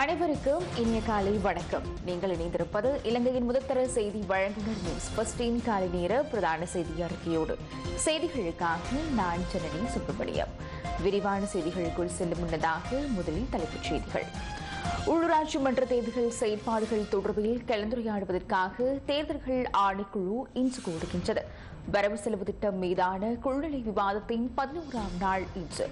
அனைவருக்கும் இனிய காலை வணக்கம். நீங்கள் இணைந்திருப்பது இலங்கையின் முதற்தர செய்தி வழங்குனர் நியூஸ். பஸ்டின் காலை நேர பிரதான செய்தி அறிக்கையோடு. செய்திகளுக்காக நான் ஜனனி சுப்பிரமணியம். விரிவான செய்திகளுக்குள் செல்லும் முன்னதாக முதலில் தலைப்புச் செய்திகள். உள்ளூராட்சி மன்ற தேர்தல்கள் செயற்பாடுகள் தொடர்பில் கலந்துரையாடுவதற்காக தேர்தல்கள் ஆணைக்குழு இன்று கூடுகின்றது. வரவு செலவு திட்டம் மீதான குழுநிலை விவாதத்தின் பதினோராம் நாள் இன்று.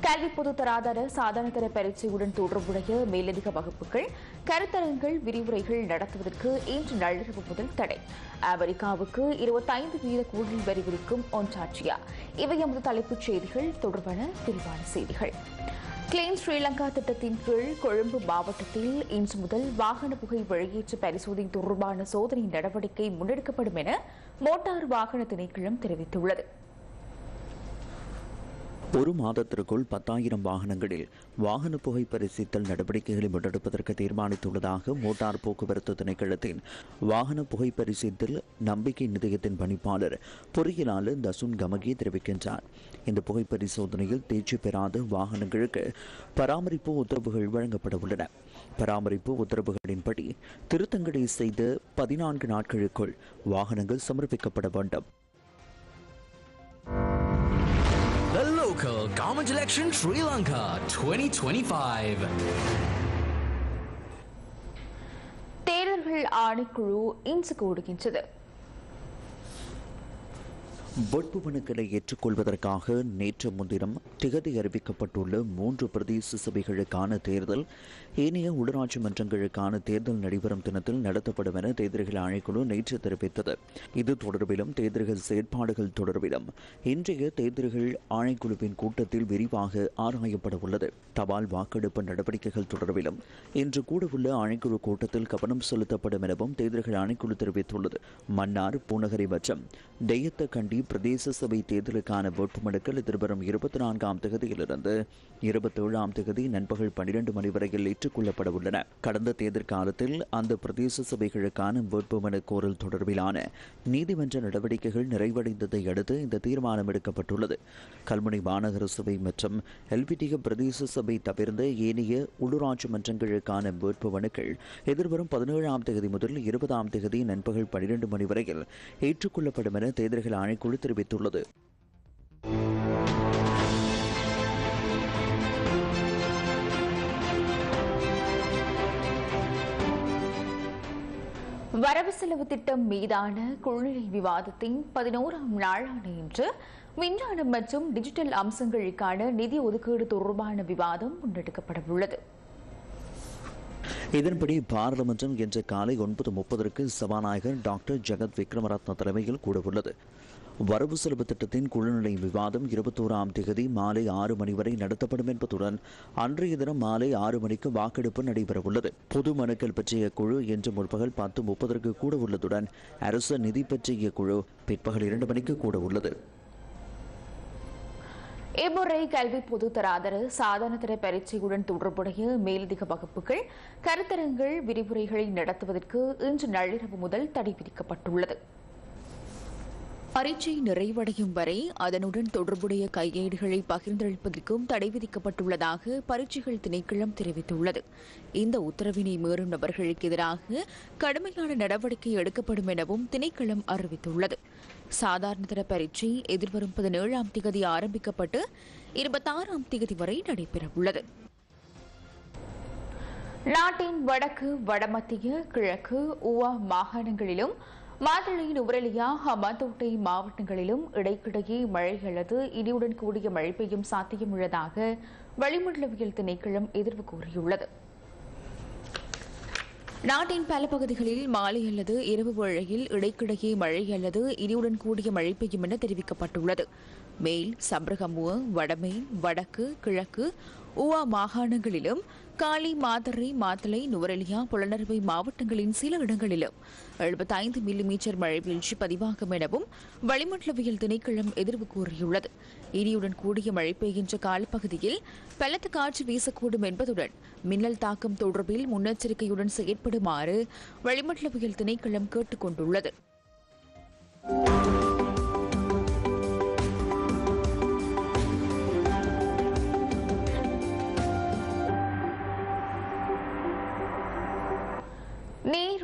கல்வி பொது தராதர சாதாரணதர பரீட்சையுடன் தொடர்புடைய மேலதிக வகுப்புகள் கருத்தரங்கள் விரிவுரைகள் நடத்துவதற்கு இன்று நள்ளிரவு முதல் தடை. அமெரிக்காவுக்கு இருபத்தைந்து வீத கூடுதல் வரி விதிக்கும் ஒன்றாட்சியா. இவை எமது தலைப்புச் செய்திகள் தொடர்பான விரிவான செய்திகள். கிளீன் ஸ்ரீலங்கா திட்டத்தின் கீழ் கொழும்பு மாவட்டத்தில் இன்று முதல் வாகன புகை வெளியேற்ற பரிசோதனை தொடர்பான சோதனை நடவடிக்கை முன்னெடுக்கப்படும் என மோட்டார் வாகன திணைக்களம் தெரிவித்துள்ளது. ஒரு மாதத்திற்குள் பத்தாயிரம் வாகனங்களில் வாகன புகை பரிசீத்தல் நடவடிக்கைகளை முன்னெடுப்பதற்கு தீர்மானித்துள்ளதாக மோட்டார் போக்குவரத்து திணைக்களத்தின் வாகன புகை பரிசீத்தல் நம்பிக்கை நிதியத்தின் பணிப்பாளர் பொறியியலாளர் தசுன் கமகி தெரிவிக்கின்றார். இந்த புகை பரிசோதனையில் தேர்ச்சி பெறாத வாகனங்களுக்கு பராமரிப்பு உத்தரவுகள் வழங்கப்பட உள்ளன. பராமரிப்பு உத்தரவுகளின்படி திருத்தங்களை செய்து பதினான்கு நாட்களுக்குள் வாகனங்கள் சமர்ப்பிக்கப்பட வேண்டும். Local government election Sri Lanka 2025. தேர்தல்கள் ஆணைக்குழு இன்று கூடுகின்றது வேட்புமனுக்களை ஏற்றுக்கொள்வதற்காக நேற்று முன்தினம் திகதி அறிவிக்கப்பட்டுள்ள மூன்று பிரதேச சபைகளுக்கான தேர்தல் ஏனைய உள்ளாட்சி மன்றங்களுக்கான தேர்தல் நடைபெறும் தினத்தில் நடத்தப்படும் என தேர்தல்கள் ஆணைக்குழு நேற்று தெரிவித்தது. இது தொடர்பிலும் தேர்தல்கள் செயற்பாடுகள் தொடர்பிலும் இன்றைய தேர்தல்கள் ஆணைக்குழுவின் கூட்டத்தில் விரிவாக ஆராயப்பட உள்ளது தபால் வாக்கெடுப்பு நடவடிக்கைகள் தொடர்பிலும் இன்று கூடவுள்ள ஆணைக்குழு கூட்டத்தில் கவனம் செலுத்தப்படும் எனவும் தேர்தல்கள் ஆணைக்குழு தெரிவித்துள்ளது. மன்னார் பூநகரி மற்றும் தெய்யத்த கண்டி பிரதேச சபை தேர்தலுக்கான வேட்புமனுக்கள் எதிர்வரும் இருபத்தி நான்காம் தேதியிலிருந்து இருபத்தேழாம் தேதி நண்பகல் பனிரெண்டு மணி வரையில் ஏற்றுக்கொள்ளப்பட உள்ளன. கடந்த தேர்தல் காலத்தில் அந்த பிரதேச சபைகளுக்கான வேட்புமனு கோரல் தொடர்பிலான நீதிமன்ற நடவடிக்கைகள் நிறைவடைந்ததை அடுத்து இந்த தீர்மானம் எடுக்கப்பட்டுள்ளது. கல்முனை மாநகர சபை மற்றும் எல்பிடிக பிரதேச சபை தவிர்ந்த ஏனைய உள்ளூராட்சி மன்றங்களுக்கான வேட்புமனுக்கள் எதிர்வரும் பதினேழாம் தேதி முதல் இருபதாம் தேதி நண்பகல் பனிரெண்டு மணி வரையில் ஏற்றுக்கொள்ளப்படும் என தேர்தல்கள் ஆணைக்குழு தெரிவித்துள்ளது. வரவு செலவு திட்டம் மீதான குழுநிலை விவாதத்தின் பதினோராம் நாளான இன்று விஞ்ஞானம் மற்றும் டிஜிட்டல் அம்சங்களுக்கான நிதி ஒதுக்கீடு தொடர்பான விவாதம் முன்னெடுக்கப்பட உள்ளது இதன்படி பாராளுமன்றம் இன்று காலை ஒன்பது முப்பதற்கு சபாநாயகர் டாக்டர் ஜெகத் விக்ரமரத்ன தலைமையில் கூடவுள்ளது. வரவு செலவு திட்டத்தின் குழுநிலை விவாதம் இருபத்தோராம் தேதி மாலை ஆறு மணி வரை நடத்தப்படும் என்பதுடன் அன்றைய தினம் மாலை ஆறு மணிக்கு வாக்கெடுப்பு நடைபெறவுள்ளது. பொது மனுக்கள் பற்றிய குழு இன்று முற்பகல் பத்து முப்பதற்கு கூட உள்ளதுடன் அரசு நிதி பற்றிய குழு பிற்பகல் இரண்டு மணிக்கு கூட உள்ளது. இம்முறை கல்வி பொது தராதர சாதாரணதர பரீட்சையுடன் தொடர்புடைய மேலதிக வகுப்புகள் கருத்தரங்கள் விரிவுரைகளை நடத்துவதற்கு இன்று நள்ளிரவு முதல் தடை விதிக்கப்பட்டுள்ளது. பரீட்சை நிறைவடையும் வரை அதனுடன் தொடர்புடைய கையேடுகளை பகிர்ந்தளிப்பதற்கும் தடை விதிக்கப்பட்டுள்ளதாக பரீட்சைகள் திணைக்களம் தெரிவித்துள்ளது. இந்த உத்தரவினை மீறும் நபர்களுக்கு எதிராக கடுமையான நடவடிக்கை எடுக்கப்படும் எனவும் திணைக்களம் அறிவித்துள்ளது. சாதாரணதர பரீட்சை எதிர்வரும் பதினேழாம் திகதி ஆரம்பிக்கப்பட்டு இருபத்தாறாம் திகதி வரை நடைபெறவுள்ளது. நாட்டின் வடக்கு வடமத்திய கிழக்கு உவா மாகாணங்களிலும் மாத்தளை நுவரெலியா ஹமாந்தோட்டை மாவட்டங்களிலும் இடைக்கிடையே மழை அல்லது இடியுடன் கூடிய மழை பெய்யும் சாத்தியம் உள்ளதாக வளிமண்டலவியல் திணைக்களம் எதிர்வு கூறியுள்ளது. நாட்டின் பல பகுதிகளில் மாலை அல்லது இரவு வேளையில் இடைக்கிடையே மழை அல்லது இடியுடன் கூடிய மழை பெய்யும் என தெரிவிக்கப்பட்டுள்ளது. மேல் சப்ரகமுவ வடமேன் வடக்கு கிழக்கு உவா மாகாணங்களிலும் காலி மாதரை மாத்தளை நுவரெலியா புலனறுவை மாவட்டங்களின் சில இடங்களிலும் எழுபத்தைந்து மில்லிமீட்டர் மழை வீழ்ச்சி பதிவாகும் எனவும் வளிமண்டலவியல் திணைக்களம் எதிர்வு கூறியுள்ளது. இடியுடன் கூடிய மழை பெய்கின்ற காலப்பகுதியில் பலத்த காற்று வீசக்கூடும் என்பதுடன் மின்னல் தாக்கம் தொடர்பில் முன்னெச்சரிக்கையுடன் செயற்படுமாறு வளிமண்டலவியல் திணைக்களம் கேட்டுக் கொண்டுள்ளது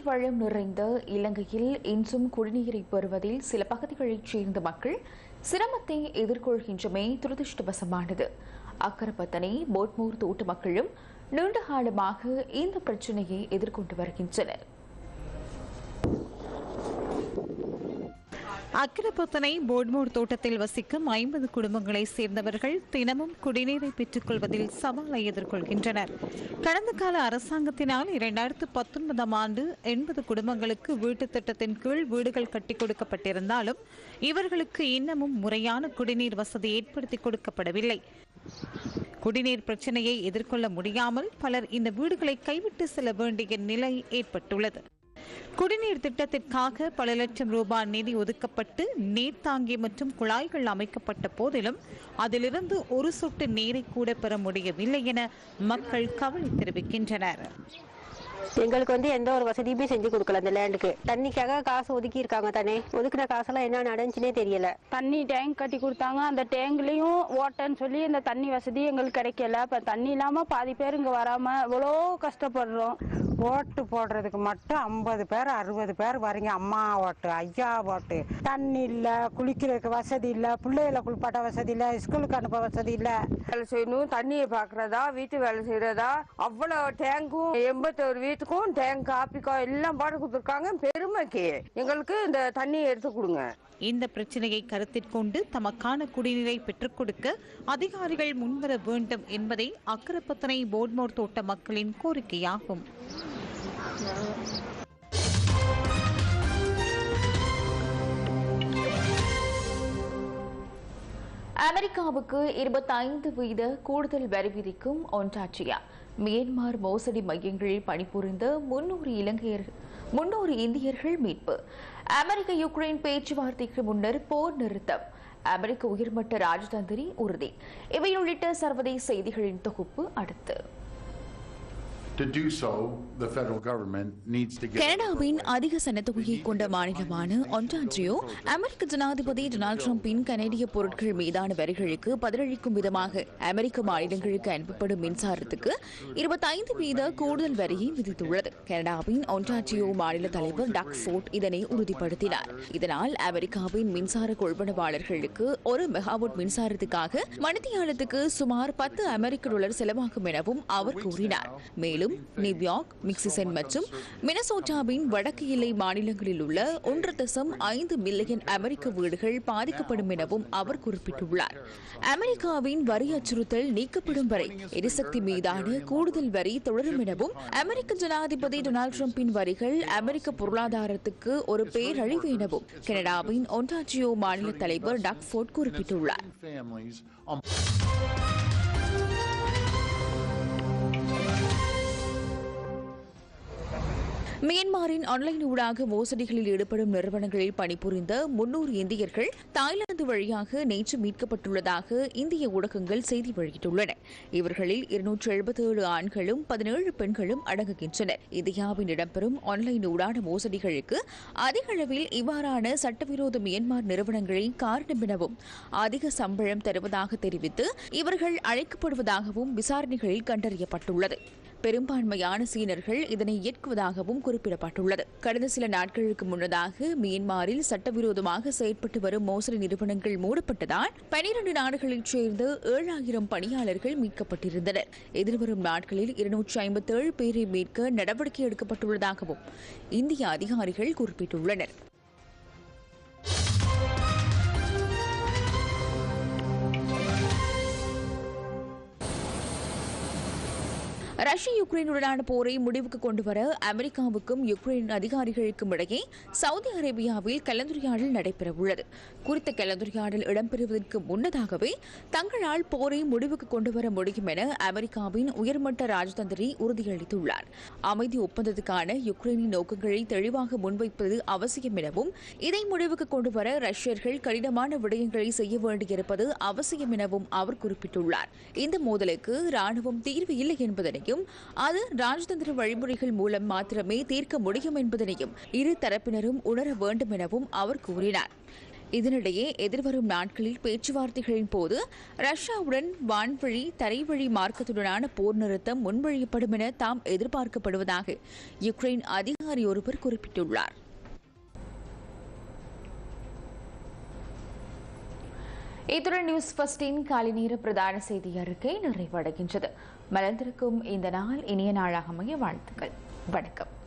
வளம் நிறைந்த இலங்கையில் இன்றும் குடிநீரை பெறுவதில் சில பகுதிகளைச் சேர்ந்த மக்கள் சிரமத்தை எதிர்கொள்கின்றமை துரதிருஷ்டவசமானது. அக்கரப்பத்தனை போட்மூர் தோட்ட மக்களும் நீண்ட காலமாக இந்த பிரச்சினையை எதிர்கொண்டு வருகின்றனர். அக்கிரபுத்தனை போட்மோர் தோட்டத்தில் வசிக்கும் ஐம்பது குடும்பங்களை சேர்ந்தவர்கள் தினமும் குடிநீரை பெற்றுக் கொள்வதில் சவாலை எதிர்கொள்கின்றனர். கடந்த கால அரசாங்கத்தினால் இரண்டாயிரத்து பத்தொன்பதாம் ஆண்டு எண்பது குடும்பங்களுக்கு வீட்டுத் திட்டத்தின் கீழ் வீடுகள் கட்டிக் கொடுக்கப்பட்டிருந்தாலும் இவர்களுக்கு இன்னமும் முறையான குடிநீர் வசதி ஏற்படுத்தி கொடுக்கப்படவில்லை. குடிநீர் பிரச்சனையை எதிர்கொள்ள முடியாமல் பலர் இந்த வீடுகளை கைவிட்டு செல்ல வேண்டிய நிலை ஏற்பட்டுள்ளது. குடிநீர் திட்டத்திற்காக பல லட்சம் ரூபாய் நிதி ஒதுக்கப்பட்டு நீர்த்தாங்கி மற்றும் குழாய்கள் அமைக்கப்பட்ட போதிலும் அதிலிருந்து ஒரு சொட்டு நீரை கூட பெற முடியவில்லை என மக்கள் கவலை தெரிவிக்கின்றனர். எங்களுக்கு வந்து எந்த ஒரு வசதியுமே செஞ்சு கொடுக்கல அந்த லேண்டுக்கு தண்ணிக்காக காசு ஒதுக்கி இருக்காங்க தானே. ஒதுக்குன காசெல்லாம் என்ன நடந்துச்சுனே தெரியல. தண்ணி டேங்க் கட்டி கொடுத்தாங்க. அந்த டேங்க்லயும் ஓட்டன்னு சொல்லி இந்த தண்ணி வசதி எங்களுக்கு கிடைக்கல. இப்ப தண்ணி இல்லாம பாதி பேர் இங்க வராம எவ்வளோ கஷ்டப்படுறோம். ஓட்டு போடுறதுக்கு மட்டும் ஐம்பது பேர் அறுபது பேர் வரீங்க. அம்மா ஓட்டு ஐயா ஓட்டு. தண்ணி இல்லை குளிக்கிறதுக்கு வசதி இல்லை பிள்ளைகளை குளிப்பாட்ட வசதி இல்லை ஸ்கூலுக்கு அனுப்ப வசதி இல்லை. வேலை செய்யணும் தண்ணியை பார்க்கறதா வீட்டு வேலை செய்யறதா அவ்வளோ டேங்கும் எண்பத்தோரு வீட்டுக்கும் டேங்க் காப்பிக்கோ எல்லாம் பாடு கொடுத்துருக்காங்க. பெருமைக்கு எங்களுக்கு இந்த தண்ணியை எடுத்து கொடுங்க. இந்த பிரச்சனையை கருத்தில் கொண்டு தமக்கான குடிநீரை பெற்றுக் கொடுக்க அதிகாரிகள் முன்வர வேண்டும் என்பதே அக்கரப்பத்தனை போட்மோர் தோட்ட மக்களின் கோரிக்கையாகும். அமெரிக்காவுக்கு இருபத்தைந்து வீத கூடுதல் வரி விதிக்கும் ஒன்றாட்சியா? மியான்மர் மோசடி மையங்களில் பணிபுரிந்த முன்னூறு இலங்கையர் முன்னூறு இந்தியர்கள் மீட்பு. அமெரிக்க யுக்ரைன் பேச்சுவார்த்தைக்கு முன்னர் போர் நிறுத்தம். அமெரிக்க உயர்மட்ட ராஜதந்திரி உறுதி. இவை உள்ளிட்ட சர்வதேச செய்திகளின் தொகுப்பு அடுத்து. கனடாவின் அதிக சனத்தொகையை கொண்ட மாநிலமான ஒன்டான்ட்ரியோ அமெரிக்க ஜனாதிபதி டொனால்டு டிரம்பின் கனேடிய பொருட்கள் மீதான வரிகளுக்கு பதிலளிக்கும் விதமாக அமெரிக்க மாநிலங்களுக்கு அனுப்பப்படும் மின்சாரத்துக்கு இருபத்தைந்து வீத கூடுதல் வரியை விதித்துள்ளது. கனடாவின் ஒன்டான்ட்ரியோ மாநில தலைவர் டக் ஃபோர்ட் இதனை உறுதிப்படுத்தினார். இதனால் அமெரிக்காவின் மின்சார கொள்வனவாளர்களுக்கு ஒரு மெகாவாட் மின்சாரத்துக்காக மணித்தியாலத்துக்கு சுமார் பத்து அமெரிக்க டாலர் செலவாகும் எனவும் அவர் கூறினார். மேலும் நியூயார்க் மிக்சிசன் மற்றும் மினசோட்டாவின் வடக்கு எல்லை மாநிலங்களில் உள்ள ஒன்று தசம் ஐந்து மில்லியன் அமெரிக்க வீடுகள் பாதிக்கப்படும் எனவும் அவர் குறிப்பிட்டுள்ளார். அமெரிக்காவின் வரி அச்சுறுத்தல் நீக்கப்படும் வரை எரிசக்தி மீதான கூடுதல் வரி தொடரும் எனவும் அமெரிக்க ஜனாதிபதி டொனால்டு டிரம்பின் வரிகள் அமெரிக்க பொருளாதாரத்துக்கு ஒரு பேரழிவு எனவும் கனடாவின் ஒன்டாஜியோ மாநில தலைவர் டக் ஃபோர்ட் குறிப்பிட்டுள்ளார். மியான்மரின் ஆன்லைன் ஊடாக மோசடிகளில் ஈடுபடும் நிறுவனங்களில் பணிபுரிந்த முன்னூறு இந்தியர்கள் தாய்லாந்து வழியாக நேற்று மீட்கப்பட்டுள்ளதாக இந்திய ஊடகங்கள் செய்தி வெளியிட்டுள்ளன. இவர்களில் இருநூற்று எழுபத்தேழு ஆண்களும் பதினேழு பெண்களும் அடங்குகின்றனர் இந்தியாவில் இடம்பெறும் ஆன்லைன் ஊடான மோசடிகளுக்கு அதிக அளவில் இவ்வாறான சட்டவிரோத மியான்மர் நிறுவனங்களின் காரணம் எனவும் அதிக சம்பளம் தருவதாக தெரிவித்து இவர்கள் அழைக்கப்படுவதாகவும் விசாரணைகளில் கண்டறியப்பட்டுள்ளது. பெரும்பான்மையான சீனர்கள் இதனை ஏற்குவதாகவும் குறிப்பிடப்பட்டுள்ளது. கடந்த சில நாட்களுக்கு முன்னதாக மியான்மரில் சட்டவிரோதமாக செயற்பட்டு வரும் மோசடி நிறுவனங்கள் மூடப்பட்டதால் பனிரண்டு நாடுகளைச் சேர்ந்த ஏழாயிரம் பணியாளர்கள் மீட்கப்பட்டிருந்தனர். எதிர்வரும் நாட்களில் இருநூற்றி ஐம்பத்தேழு பேரை மீட்க நடவடிக்கை எடுக்கப்பட்டுள்ளதாகவும் இந்திய அதிகாரிகள் குறிப்பிட்டுள்ளனர். ரஷ்ய யுக்ரைனுடனான போரை முடிவுக்கு கொண்டுவர அமெரிக்காவுக்கும் யுக்ரைன் அதிகாரிகளுக்கும் இடையே சவுதி அரேபியாவில் கலந்துரையாடல் நடைபெறவுள்ளது. குறித்த கலந்துரையாடல் இடம்பெறுவதற்கு முன்னதாகவே தங்களால் போரை முடிவுக்கு கொண்டுவர முடியும் என அமெரிக்காவின் உயர்மட்ட ராஜதந்திரி உறுதியளித்துள்ளார். அமைதி ஒப்பந்தத்துக்கான யுக்ரைனின் நோக்கங்களை தெளிவாக முன்வைப்பது அவசியம் எனவும் இதை முடிவுக்கு கொண்டுவர ரஷ்யர்கள் கடினமான விடயங்களை செய்ய வேண்டியிருப்பது அவசியம் எனவும் அவர் குறிப்பிட்டுள்ளார். இந்த மோதலுக்கு ராணுவம் தீர்வு இல்லை என்பதனை என்பதனையும் அது ராஜதந்திர வழிமுறைகள் மூலம் மாத்திரமே தீர்க்க முடியும் என்பதனையும் இரு தரப்பினரும் உணர வேண்டும் எனவும் அவர் கூறினார். இதனிடையே எதிர்வரும் நாட்களில் பேச்சுவார்த்தைகளின் போது ரஷ்யாவுடன் வான்வழி தரைவழி மார்க்கத்துடனான போர் நிறுத்தம் முன்மொழியப்படும் என தாம் எதிர்பார்க்கப்படுவதாக யுக்ரைன் அதிகாரி ஒருவர் குறிப்பிட்டுள்ளார். இத்துடன் நியூஸ் ஃபர்ஸ்டின் காலை நேர பிரதான செய்தி அறிக்கை நிறைவடைகின்றது. மலர்ந்திருக்கும் இந்த நாள் இனிய நாளாக அமைய வாழ்த்துக்கள். வணக்கம்.